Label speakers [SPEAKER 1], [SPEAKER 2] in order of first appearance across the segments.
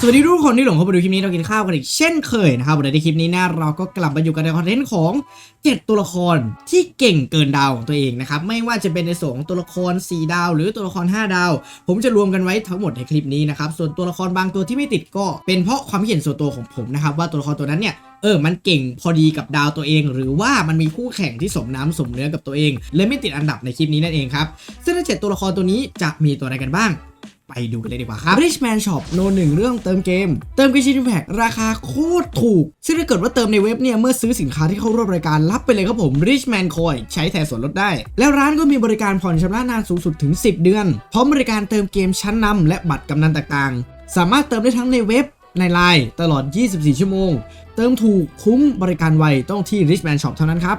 [SPEAKER 1] สวัสดีทุกคนที่หลงเข้ามาดูคลิปนี้เรากินข้าวกันอีกเช่นเคยนะครับวันในคลิปนี้นะเราก็กลับมาอยู่กันในคอนเทนต์ของ 7 ตัวละครที่เก่งเกินดาวของตัวเองนะครับไม่ว่าจะเป็นในส่วนของตัวละคร 4 ดาว หรือตัวละคร 5 ดาว ผมจะรวมกันไว้ทั้งหมดในคลิปนี้นะครับส่วนตัวละครบางตัวที่ไม่ติดก็เป็นเพราะความเห็นส่วนตัวของผมนะครับว่าตัวละครตัวนั้นเนี่ยเออ มันเก่งพอดีกับดาวตัวเอง หรือว่ามันมีคู่แข่งที่สมน้ำสมเนื้อกับตัวเองเลยไม่ติดอันดับในคลิปนี้นั่นเองครับซึ่งในเจ็ดตัวละครตัวนี้จะมีตัวอะไรกันบ้าง ไปดูกันเลยดีกว่าครับ Richman Shop โนหนึ่งเรื่องเติมเกม เติมกิชินแพคราคาโคตรถูก ซึ่งถ้าเกิดว่าเติมในเว็บเนี่ย เมื่อซื้อสินค้าที่เข้าร่วมรายการรับไปเลยครับผม Richman Coin ใช้แทนส่วนลดได้ แล้วร้านก็มีบริการผ่อนชำระนานสูงสุดถึง 10 เดือน พร้อมบริการเติมเกมชั้นนำและบัตรกำนันต่างๆ สามารถเติมได้ทั้งในเว็บในไลน์ตลอด 24 ชั่วโมง เติมถูกคุ้มบริการไวต้องที่ Richman Shop เท่านั้นครับ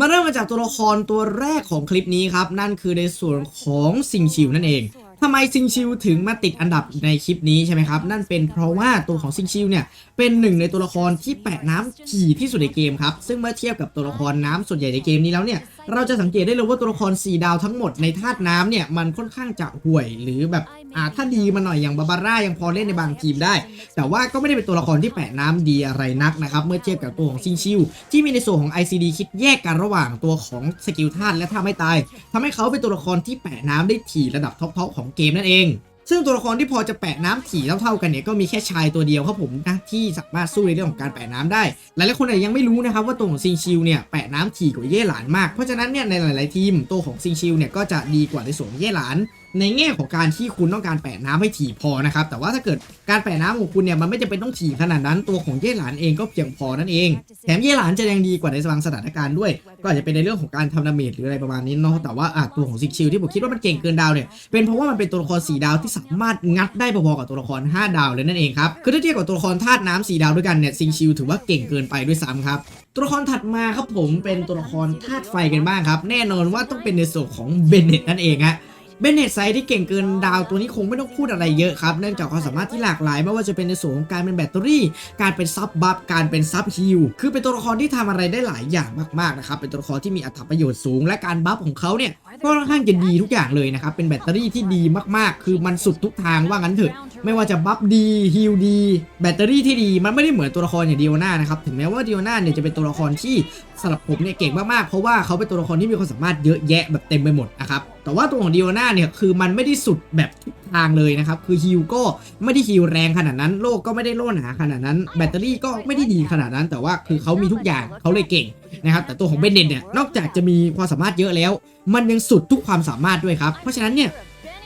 [SPEAKER 1] มาเริ่มมาจากตัวละครตัวแรกของคลิปนี้ครับ นั่นคือในส่วนของซิงชิวนั่นเองทำไมซิงชิวถึงมาติดอันดับในคลิปนี้ใช่ไหมครับ นั่นเป็นเพราะว่าตัวของซิงชิวเนี่ย เป็นหนึ่งในตัวละครที่แปะน้ำขี่ที่สุดในเกมครับ ซึ่งเมื่อเทียบกับตัวละครน้ำส่วนใหญ่ในเกมนี้แล้วเนี่ย เราจะสังเกตได้เลยว่าตัวละคร 4 ดาวทั้งหมดในธาตุน้ำเนี่ย มันค่อนข้างจะห่วย หรือแบบอ่าถ้าดีมาหน่อยอย่างบาบาร่ายังพอเล่นในบางทีมได้ แต่ว่าก็ไม่ได้เป็นตัวละครที่แปะน้ำดีอะไรนักนะครับ เมื่อเทียบกับตัวของซิงชิว ที่มีในส่วนของ ICD คิดแยกกันระหว่างตัวของสกิลธาตุและท่าไม่ตายทำให้เขาเป็นตัวละครที่แปะน้ำได้ถี่ระดับท็อปๆของเกมนั่นเอง ซึ่งตัวละครที่พอจะแปะน้ำถี่เท่าๆกันเนี่ยก็มีแค่ชายตัวเดียวครับผมนะที่สามารถสู้ในเรื่องของการแปะน้ำได้ หลายๆคนอาจจะยังไม่รู้นะครับว่าตัวของซิงชิวเนี่ยแปะน้ำถี่กว่าเย่หลานมาก เพราะฉะนั้นเนี่ยในหลาย ๆ ทีมตัวของซิงชิวเนี่ยก็จะดีกว่าในส่วนเย่หลาน ในแง่ของการที่คุณต้องการแปะน้ำให้ถี่พอนะครับแต่ว่าถ้าเกิดการแปะน้ำของคุณเนี่ยมันไม่จำเป็นต้องถี่ขนาดนั้นตัวของเย่หลานเองก็เพียงพอนั่นเอง แถมเย่หลานจะยังดีกว่าในบางสถานการณ์ด้วย ก็อาจจะเป็นในเรื่องของการทำดาเมจหรืออะไรประมาณนี้เนาะแต่ว่าตัวของซิกชิลที่ผมคิดว่ามันเก่งเกินดาวเนี่ยเป็นเพราะว่ามันเป็นตัวละคร4ดาวที่สามารถงัดได้พอๆกับตัวละคร 5 ดาวเลยนั่นเองครับคือถ้าเทียบกับตัวละครธาตุน้ำ4ดาวด้วยกันเนี่ยซิงชิลถือว่าเก่งเกินไปด้วยซ้ำครับตัวละครถัดมาครับผมเป็นตัวละครธาตุไฟกันบ้างครับ แน่นอนว่าต้องเป็นในส่วนของเบนเน็ตนั่นเองฮะ เบนเนตไซด์ที่เก่งเกินดาวตัวนี้คงไม่ต้องพูดอะไรเยอะครับ เนื่องจากความสามารถที่หลากหลาย ไม่ว่าจะเป็นในส่วนของการเป็นแบตเตอรี่ การเป็นซับบัฟ การเป็นซับฮิลคือเป็นตัวละครที่ทำอะไรได้หลายอย่างมากๆนะครับ เป็นตัวละครที่มีอัตราประโยชน์สูง และการบัฟของเขาเนี่ยก็ค่อนข้างจะดีทุกอย่างเลยนะครับ เป็นแบตเตอรี่ที่ดีมากๆ คือมันสุดทุกทางว่างั้นเถอะ ไม่ว่าจะบัฟดีฮิลดี แบตเตอรี่ที่ดี มันไม่ได้เหมือนตัวละครอย่างดิโอนานะครับ ถึงแม้ว่าดิโอนาเนี่ยจะเป็นตัวละครที่สำหรับผมเนี่ยเก่งมากๆ เพราะว่าเขาเป็นตัวละครที่มีความสามารถเยอะแยะแบบเต็มไปหมดนะครับ แต่ว่าตัวของดิโอนาเนี่ยคือมันไม่ได้สุดแบบทุกทางเลยนะครับ คือฮิลก็ไม่ได้ฮิลแรงขนาดนั้น โลกก็ไม่ได้โล่หนาขนาดนั้น แบตเตอรี่ก็ไม่ได้ดีขนาดนั้น แต่ว่าคือเขามีทุกอย่างเขาเลยเก่งนะครับ แต่ตัวของเบนเดนเนี่ย นอกจากจะมีความสามารถเยอะแล้ว มันยังสุดทุกความสามารถด้วยครับ เพราะฉะนั้นเนี่ย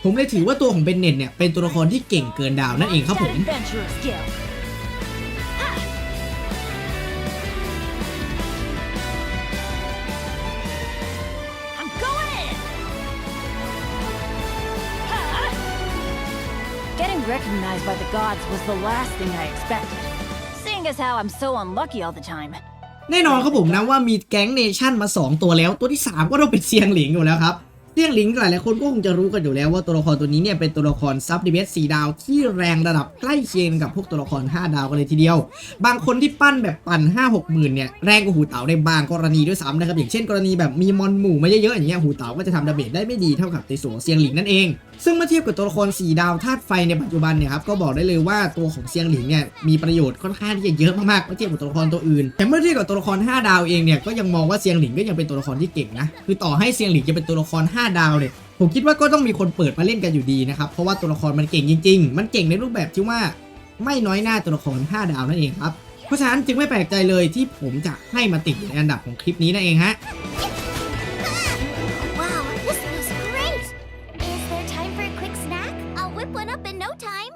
[SPEAKER 1] ผมเลยถือว่าตัวของเบนเน็ตเนี่ย เป็นตัวละครที่เก่งเกินดาวนั่นเองครับผม
[SPEAKER 2] recognized by the gods was the last thing I expected. Seeing as how I'm so unlucky all the time.
[SPEAKER 1] แน่นอนครับผมนะว่ามีแก๊งเนชั่นมา 2 ตัวแล้ว ตัวที่ 3 ก็ต้องเป็นเซียงหลิงอยู่แล้วครับ เซียงหลิงหลายๆคนก็คงจะรู้กันอยู่แล้วว่าตัวละครตัวนี้เนี่ยเป็นตัวละครซับดิเบส4ดาวที่แรงระดับใกล้เคียงกับพวกตัวละคร 5 ดาวกันเลยทีเดียว บางคนที่ปั้นแบบปั่น 5 6หมื่นเนี่ยแรงกว่าหูเต๋าในบางกรณีด้วยซ้ำนะครับอย่างเช่นกรณีแบบมีมอนหมู่มาเยอะๆอย่างเงี้ยหูเต๋าก็จะทำดาเมจได้ไม่ดีเท่ากับในส่วนของเซียงหลิงนั่นเอง ซึ่งเมื่อเทียบกับตัวละคร 4 ดาวธาตุไฟในปัจจุบันเนี่ยครับก็บอกได้เลยว่าตัวของเซียงหลิงเนี่ยมีประโยชน์ค่อนข้างที่จะเยอะมากๆเมื่อเทียบกับตัวละครตัวอื่น แต่เมื่อเทียบกับตัวละคร 5 ดาวเองเนี่ยก็ยังมองว่าเซียงหลิงก็ยังเป็นตัวละครที่เก่งนะคือต่อให้เซียงหลิงจะเป็นตัวละคร5ดาวเนี่ยผมคิดว่าก็ต้องมีคนเปิดมาเล่นกันอยู่ดีนะครับ เพราะว่าตัวละครมันเก่งจริง ๆ มันเก่งในรูปแบบที่ว่าไม่น้อยหน้าตัวละคร 5 ดาวนั่นเองครับ เพราะฉะนั้นจึงไม่แปลกใจเลยที่ผมจะให้มาติดอยู่ในอันดับของคลิปนี้นั่นเองฮะ
[SPEAKER 3] Wow, this feels great! Is there time for a quick snack? I'll whip one up in no time.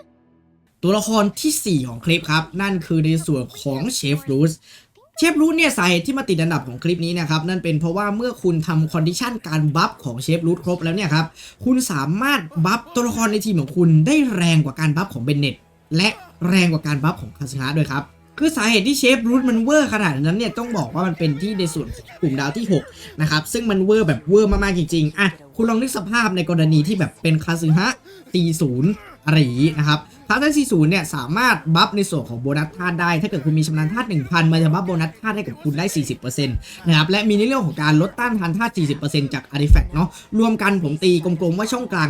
[SPEAKER 1] ตัวละครทีสี่4 ของคลิปครับ นั่นคือในส่วนของเชฟรูส เชฟรูสเนี่ยสาเหตุที่มาติดอันดับของคลิปนี้นะครับนั่นเป็นเพราะว่าเมื่อคุณทำคอนดิชันการบัฟของเชฟรูสครบแล้วเนี่ยครับคุณสามารถบัฟตัวละครในทีมของคุณได้แรงกว่าการบัฟของเบนเน็ตและแรงกว่าการบัฟของคาสฮาด้วยครับคือสาเหตุที่เชฟรูทมันเวอร์ขนาดนั้นเนี่ยต้องบอกว่ามันเป็นที่ในส่วนกลุ่มดาวที่6นะครับซึ่งมันเวอร์แบบเวอร์มากๆจริงๆอะคุณลองนึกสภาพในกรณีที่แบบเป็นคาซึฮะตีศูนย์อะไรอย่างนี้นะครับคาซึฮะตีศูนย์เนี่ยสามารถบัฟในส่วนของโบนัสธาตุได้ ถ้าเกิดคุณมีชำนาญธาตุ1,000 มันจะบัฟโบนัสธาตุให้กับคุณได้ 40%นะครับ และมีในเรื่องของการลดต้านทานธาตุ 40%จากอาร์ติแฟกต์เนาะ รวมกันผมตีกลมๆว่าช่องกลาง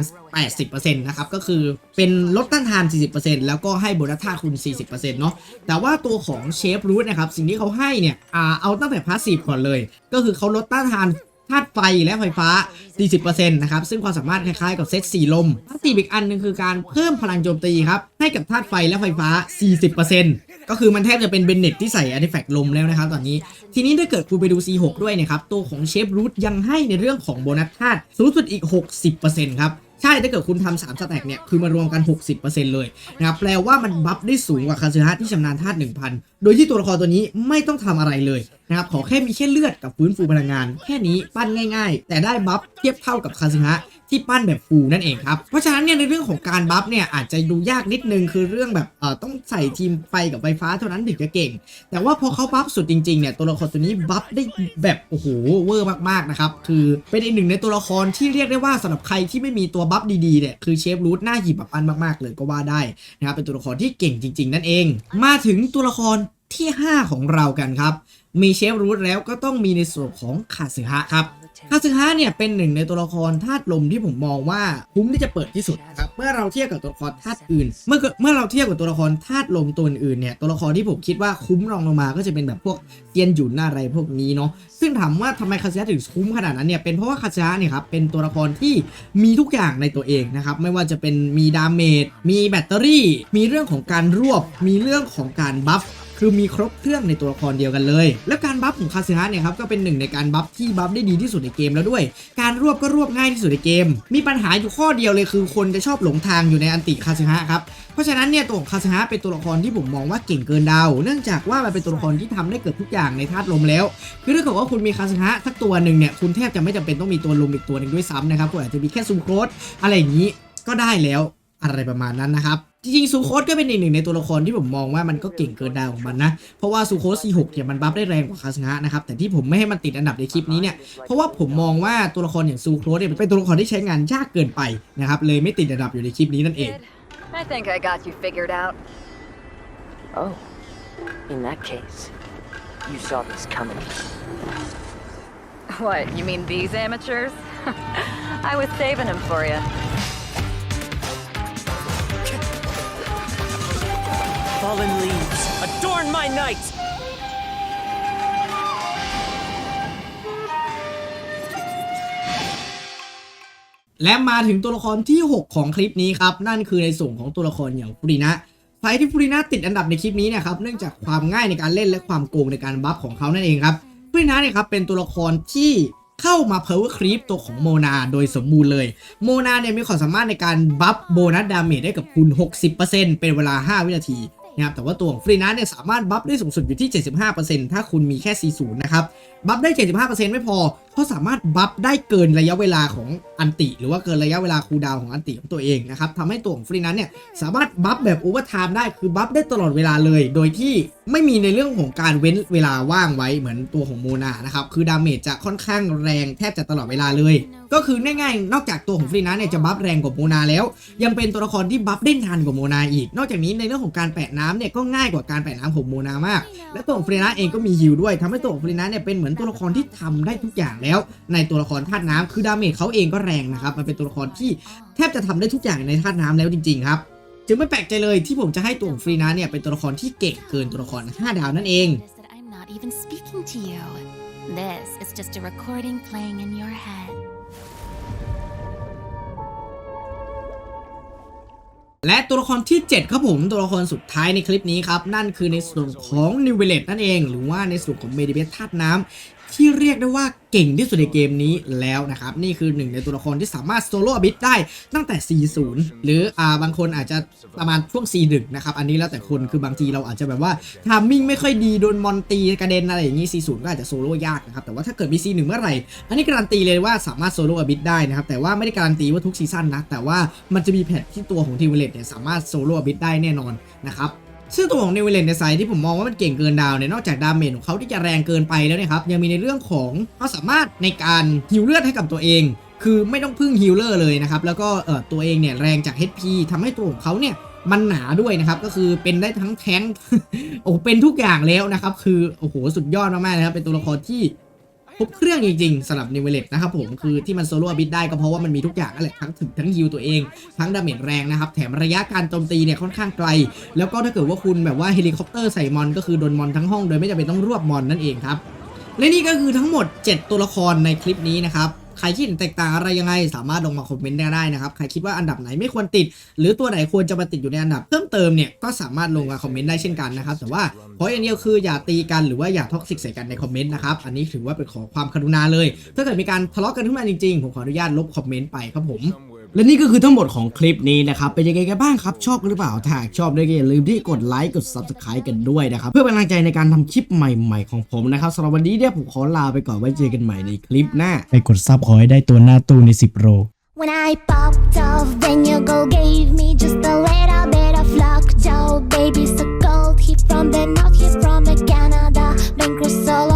[SPEAKER 1] 80%นะครับ ก็คือเป็นลดต้านทาน 40%แล้วก็ให้โบนัสธาตุคุณ 40%เนาะ แต่ว่าตัวของเชฟรูทนะครับ สิ่งที่เขาให้เนี่ยเอาตั้งแต่พาสซีฟก่อนเลย ก็คือเขาลดต้านทาน ธาตุไฟและไฟฟ้า 40%นะครับ ซึ่งความสามารถคล้ายๆกับเซตสีลมพาสซีฟอีกอันหนึงคือการเพิ่มพลังโจมตีครับ ให้กับธาตุไฟและไฟฟ้า 40%ก็คือมันแทบจะเป็นเบนเน็ตที่ใส่อาร์ติแฟกลมแล้วนะครับตอนนี้ ทีนี้ถ้าเกิดคุณไปดู C6 ด้วยเนี่ยครับ ตัวของเชฟรูทยังให้ในเรื่องของโบนัสธาตุสูงสุดอีก 60%ครับใช่ถ้าเกิดคุณทำ3สแต็กเนี่ย คือมารวมกัน 60%เลยนะครับแปลว่ามันบัฟได้สูงกว่าคาซึฮะที่ชำนาญธาตุ1,000 โดยที่ตัวละครตัวนี้ไม่ต้องทำอะไรเลย นะครับขอแค่มีแค่เลือดกับฟื้นฟูพลังงาน แค่นี้ปั้นง่าย ๆ แต่ได้บัฟเทียบเท่ากับคาซึฮะที่ปั้นแบบฟูนั่นเองครับ เพราะฉะนั้นเนี่ยในเรื่องของการบัฟเนี่ยอาจจะดูยากนิดนึงคือเรื่องแบบเอ่อต้องใส่ทีมไฟกับไฟฟ้าเท่านั้นถึงจะเก่ง แต่ว่าพอเขาบัฟสุดจริงๆเนี่ยตัวละครตัวนี้บัฟได้แบบโอ้โหเวอร์มากๆนะครับคือเป็นอีกหนึ่งในตัวละครที่เรียกได้ว่าสำหรับใครที่ไม่มีตัวบัฟดีๆเนี่ยคือเชฟรูทหน่าหยิบแบบอันมากๆเลยก็ว่าได้นะครับเป็นตัวละครที่เก่งจริง ๆ นั่นเอง มาถึงตัวละคร ที่ 5 ของเรากันครับ มีเชฟรูทแล้วก็ต้องมีในส่วนของคาสึฮะครับคาสึฮะเนี่ยเป็นหนึ่งในตัวละครธาตุลมที่ผมมองว่าคุ้มที่จะเปิดที่สุดนะครับเมื่อเราเทียบกับตัวละครธาตุอื่น เมื่อเกิดเมื่อเราเทียบกับตัวละครธาตุลมตัวอื่นเนี่ยตัวละครที่ผมคิดว่าคุ้มรองลงมาก็จะเป็นแบบพวกเตียนหยุนอะไรพวกนี้เนาะซึ่งถามว่าทำไมคาสึฮะถึงคุ้มขนาดนั้นเนี่ยเป็นเพราะว่าคาสึฮะเนี่ยครับเป็นตัวละครที่มีทุกอย่างในตัวเองนะครับไม่ว่าจะเป็นมีดาเมจมีแบตเตอรี่ มีเรื่องของการรวบ มีเรื่องของการบัฟ คือมีครบเครื่องในตัวละครเดียวกันเลย แล้วการบัฟของคาซึฮะเนี่ยครับก็เป็นหนึ่งในการบัฟที่บัฟได้ดีที่สุดในเกมแล้วด้วย การรวบก็รวบง่ายที่สุดในเกม มีปัญหาอยู่ข้อเดียวเลยคือคนจะชอบหลงทางอยู่ในอันติคาซึฮะครับเพราะฉะนั้นเนี่ยตัวของคาซึฮะเป็นตัวละครที่ผมมองว่าเก่งเกินดาวเนื่องจากว่ามันเป็นตัวละครที่ทำได้เกือบทุกอย่างในธาตุลมแล้วคือถ้าเกิดว่าคุณมีคาซึฮะสักตัวหนึ่งเนี่ยคุณแทบจะไม่จำเป็นต้องมีตัวลมอีกตัวหนึ่งด้วยซ้ำนะครับคุณอาจจะมีแค่ซูโครสอะไรอย่างนี้ก็ได้แล้ว อะไรประมาณนั้นนะครับ จริงๆซูโคสก็เป็นอีกหนึ่งในตัวละครที่ผมมองว่ามันก็เก่งเกินดาวของมันนะ เพราะว่าซูโคส C6 เนี่ยมันบัฟได้แรงกว่าคาสงะนะครับ แต่ที่ผมไม่ให้มันติดอันดับในคลิปนี้เนี่ย เพราะว่าผมมองว่าตัวละครอย่างซูโคสเนี่ยเป็นตัวละครที่ใช้งานยากเกินไปนะครับ เลยไม่ติดอันดับอยู่ในคลิปนี้นั่นเอง
[SPEAKER 4] I think I got you figured out.
[SPEAKER 5] Oh, in that case, you saw this coming.
[SPEAKER 4] What, you mean these amateurs? I was saving them for you.
[SPEAKER 5] Fallen leaves, adorn my night!
[SPEAKER 1] และมาถึงตัวละครที่ 6 ของคลิปนี้ครับ นั่นคือในส่วนของตัวละครอย่างฟูรินะไฟที่ฟูรินะติดอันดับในคลิปนี้เนี่ยครับ เนื่องจากความง่ายในการเล่นและความโกงในการบัฟของเขานั่นเองครับฟูรินะเนี่ยครับเป็นตัวละครที่เข้ามา power creep ตัวของโมนาโดยสมบูรณ์เลย โมนาเนี่ยมีความสามารถในการบัฟโบนัสดาเมจได้กับคุณ 60%เป็นเวลา 5 วินาที นะครับแต่ว่าตัวของฟรีนัสเนี่ยสามารถบัฟได้สูงสุดอยู่ที่ 75%ถ้าคุณมีแค่40นะครับบัฟได้ 75%ไม่พอ เขาสามารถบัฟได้เกินระยะเวลาของอันติ หรือว่าเกินระยะเวลาคูดาวของอันติของตัวเองนะครับทำให้ตัวของฟรีนัสเนี่ยสามารถบัฟแบบโอเวอร์ไทม์ได้คือบัฟได้ตลอดเวลาเลย โดยที่ไม่มีในเรื่องของการเว้นเวลาว่างไว้เหมือนตัวของโมนานะครับคือดาเมจจะค่อนข้างแรงแทบจะตลอดเวลาเลย ก็คือง่ายๆนอกจากตัวของฟรีนัสเนี่ยจะบัฟแรงกว่าโมนาแล้ว ยังเป็นตัวละครที่บัฟได้นานกว่าโมนาอีก นอกจากนี้ในเรื่องของการแปะน้ำเนี่ยก็ง่ายกว่าการแปะน้ำของโมนามาก และตัวของฟรีนัสเองก็มีฮิลด้วยทำให้ตัวของฟรีนัสเนี่ยเป็นเหมือนตัวละครที่ทำได้ทุกอย่างแล้วในตัวละครธาตุน้ำคือดาเมจเขาเองก็แรงนะครับมันเป็นตัวละครที่แทบจะทำได้ทุกอย่างในธาตุน้ำแล้วจริงๆครับจึงไม่แปลกใจเลยที่ผมจะให้ตัวของฟรีนัสเนี่ยเป็นตัวละครที่เก่งเกินตัวละคร 5 ดาวนั่นเอง
[SPEAKER 3] Notice that I'm not even speaking to you. This is just a recording playing in your head.
[SPEAKER 1] และตัวละครที่ 7 ครับผมตัวละครสุดท้ายในคลิปนี้ครับ นั่นคือในส่วนของนิวเวเลตนั่นเอง หรือว่าในส่วนของเมดิเบสธาตุน้ำ ที่เรียกได้ว่าเก่งที่สุดในเกมนี้แล้วนะครับ นี่คือหนึ่งในตัวละครที่สามารถโซโล่อบิทได้ตั้งแต่ 40 หรืออ่าบางคนอาจจะประมาณช่วง 41 นะครับ อันนี้แล้วแต่คนคือบางทีเราอาจจะแบบว่าทามมิ่งไม่ค่อยดีโดนมอนตีกระเด็นอะไรอย่างนี้ 40 ก็อาจจะโซโล่ยากนะครับ แต่ว่าถ้าเกิดมี C1 เมื่อไหร่ อันนี้การันตีเลยว่าสามารถโซโล่อบิทได้นะครับ แต่ว่าไม่ได้การันตีว่าทุกซีซั่นนะ แต่ว่ามันจะมีแพทที่ตัวของทีมเวเลตเนี่ยสามารถโซโล่อบิทได้แน่นอนนะครับ ซึ่งตัวของเนวิเลนในไซที่ผมมองว่ามันเก่งเกินดาวเนี่ยนอกจากดาเมจของเขาที่จะแรงเกินไปแล้วเนี่ยครับยังมีในเรื่องของเขาสามารถในการฮิวเลือดให้กับตัวเอง คือไม่ต้องพึ่งฮิลเลอร์เลยนะครับแล้วก็เออตัวเองเนี่ยแรงจาก HP ทำให้ตัวของเขาเนี่ยมันหนาด้วยนะครับ ก็คือเป็นได้ทั้งแท้งโอ้เป็นทุกอย่างแล้วนะครับ คือ โอ้โห สุดยอดมากๆนะครับ เป็นตัวละครที่ ครบเครื่องจริงๆสำหรับนิเวเลตนะครับผมคือที่มันโซโล่บิดได้ก็เพราะว่ามันมีทุกอย่างนั่นแหละทั้งถึงทั้งฮิวตัวเอง ทั้งดาเมจแรงนะครับ แถมระยะการโจมตีเนี่ยค่อนข้างไกล แล้วก็ถ้าเกิดว่าคุณแบบว่าเฮลิคอปเตอร์ใส่มอนก็คือโดนมอนทั้งห้องโดยไม่จำเป็นต้องรวบมอนนั่นเองครับและนี่ก็คือทั้งหมด 7 ตัวละครในคลิปนี้นะครับ ใครคิดเห็นแตกต่างอะไรยังไง สามารถลงมาคอมเมนต์ได้นะครับ ใครคิดว่าอันดับไหนไม่ควรติด หรือตัวไหนควรจะมาติดอยู่ในอันดับเพิ่มเติมเนี่ยก็สามารถลงมาคอมเมนต์ได้เช่นกันนะครับ แต่ว่าขออย่างเดียวคืออย่าตีกันหรือว่าอย่าท็อกซิกใส่กันในคอมเมนต์นะครับ อันนี้ถือว่าเป็นขอความกรุณาเลย ถ้าเกิดมีการทะเลาะกันขึ้นมาจริงๆ ผมขออนุญาตลบคอมเมนต์ไปครับผม และนี่ก็คือทั้งหมดของคลิปนี้นะครับ เป็นยังไงกันบ้างครับ ชอบหรือเปล่าถ้าหากชอบด้วยก็อย่าลืมที่กดไลค์กด Subscribe กันด้วยนะครับ เพื่อเป็นกำลังใจในการทำคลิปใหม่ๆของผมนะครับสำหรับวันนี้เนี่ยผมขอลาไปก่อนไว้เจอกันใหม่ในคลิปหน้า
[SPEAKER 6] ไปกดซับขอให้ได้ตัวหน้าตู้ใน 10โร
[SPEAKER 3] When I popped off, then you go gave me just a little bit of luck. Joe, baby, so cold. He from the north, he's from the Canada. Been cruise all